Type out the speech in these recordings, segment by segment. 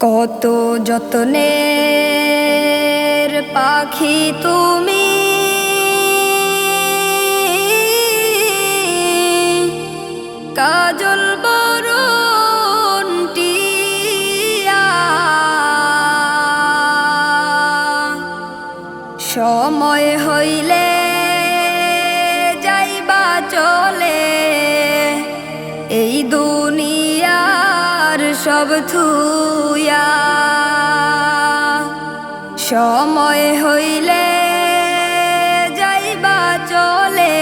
কত যতনের পাখি তুমি। কাজল সময় হইলে যাইবা চলে। এই দুনিয়ার সব থুয়া। সময় হইলে যাইবা চলে।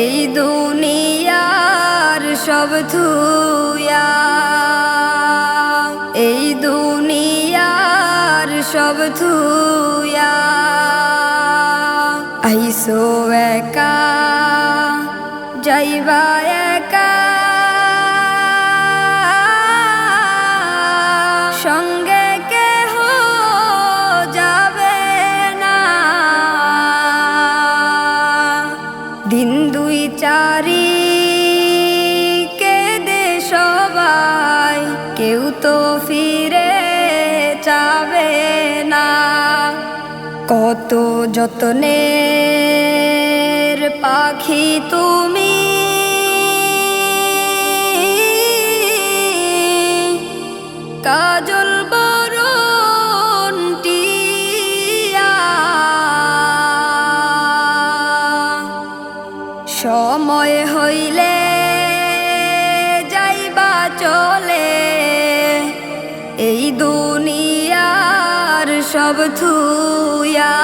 এই দুনিয়ার সব থুয়া। এই দুনিয়ার সব থুয়া। আইসো একা, যাইবা কত যতনের পাখি তুমি। কাজল সব থুয়া।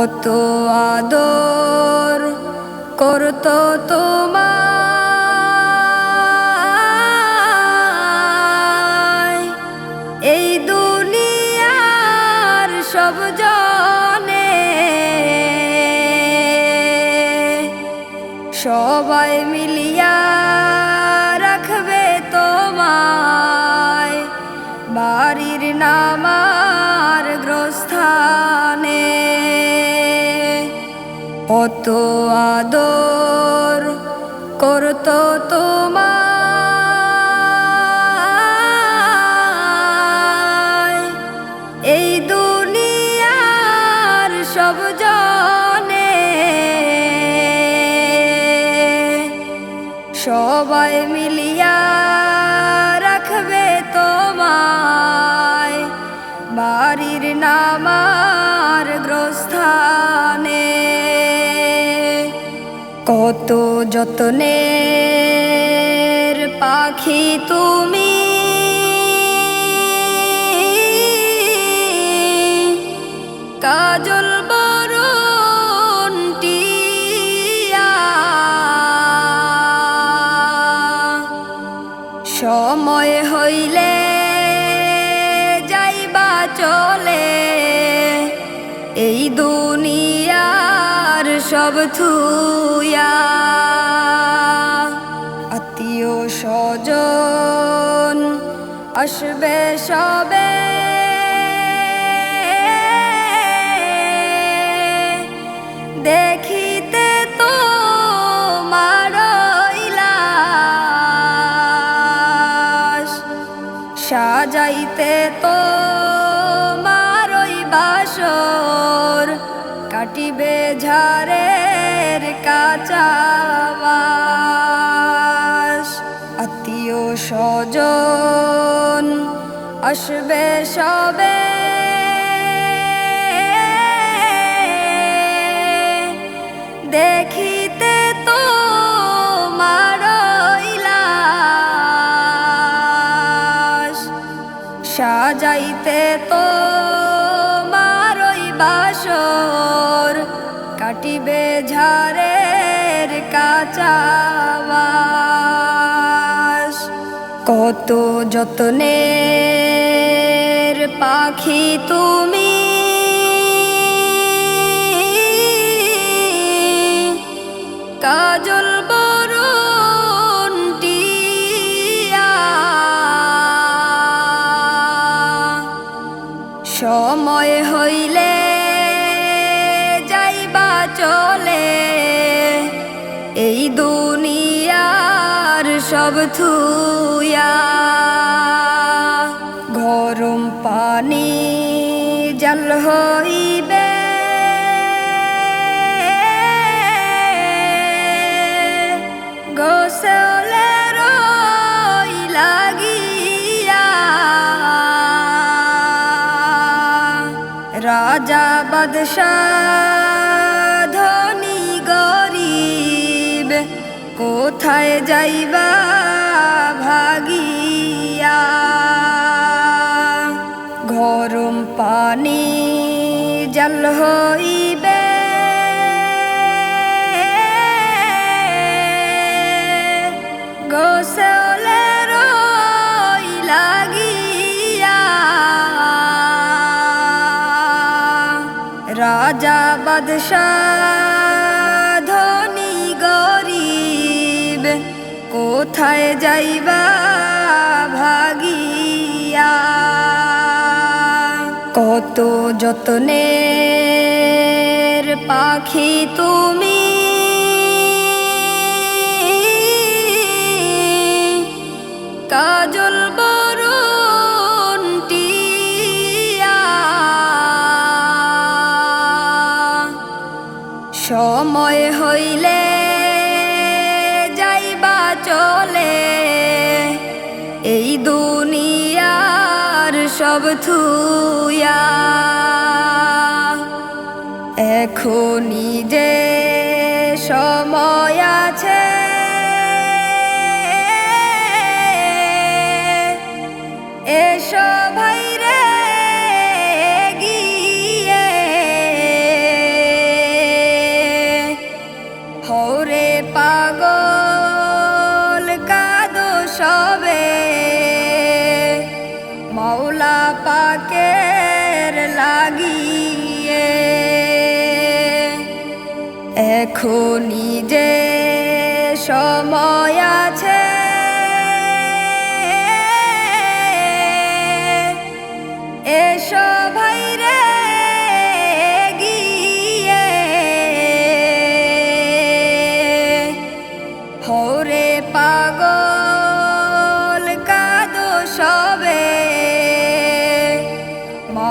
অত আদর করতো তোমায়। এই দুনিয়ার সব জনে সবাই মিলিয়া নামার গ্রস্থানে। অত আদর করতো তোমায়। এই দুনিয়ার সব জনে। সবাই মিলিয়া বাড়ির নামার গ্রস্থানে কত যতনের পাখি তুমি। কাজল সময় হইলে চলে। এই দুনিয়ার সব থুয়া আত্মীয় স্বজন আসবে সবে। দেখিতে তো মারইলাস সাজাইতে তো কাটিবে ঝাড়ের কাঁচাবাস আত্মীয় স্বজন আসবে সবে। দেখিতে তো সাজাইতে তো বাসর কাটিবে ঝাড়ের কাঁচাবাস কত যতনের পাখি তুমি সময় হইলে যাইবা চলে। এই দুনিয়ার সব থুয়া গরম পানি জল হই বাদশাহ ধনী গরিব কোথায় যাইবা ভাগিয়া? গরম পানি জল হইবে বাদশাহ গরিব কোথায় যাইবা ভাগিয়া? কত যতনের পাখি তুমি সব থুয়া। এখনই যে সময় আছে এসো গিয়ে পাগল কাদো সবে মৌলা পাকের লাগিয়ে। এখনই যে সময় আছে এসো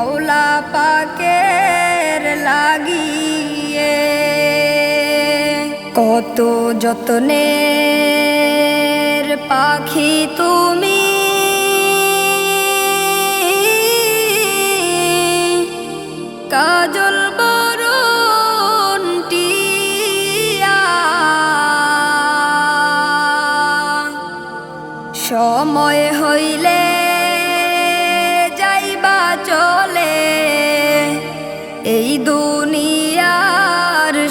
মৌলা পাকের লাগিয়ে। কত যত্নের পাখি তুমি। কাজল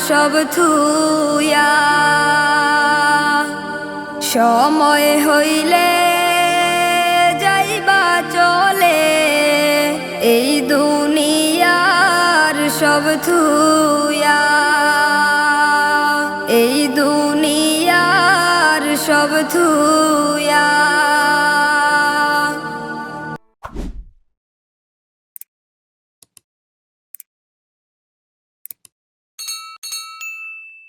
সব থুয়া সময় হইলে যাইবা চলে। এই দুনিয়ার সব থুয়া এই দুনিয়ার সব থুয়া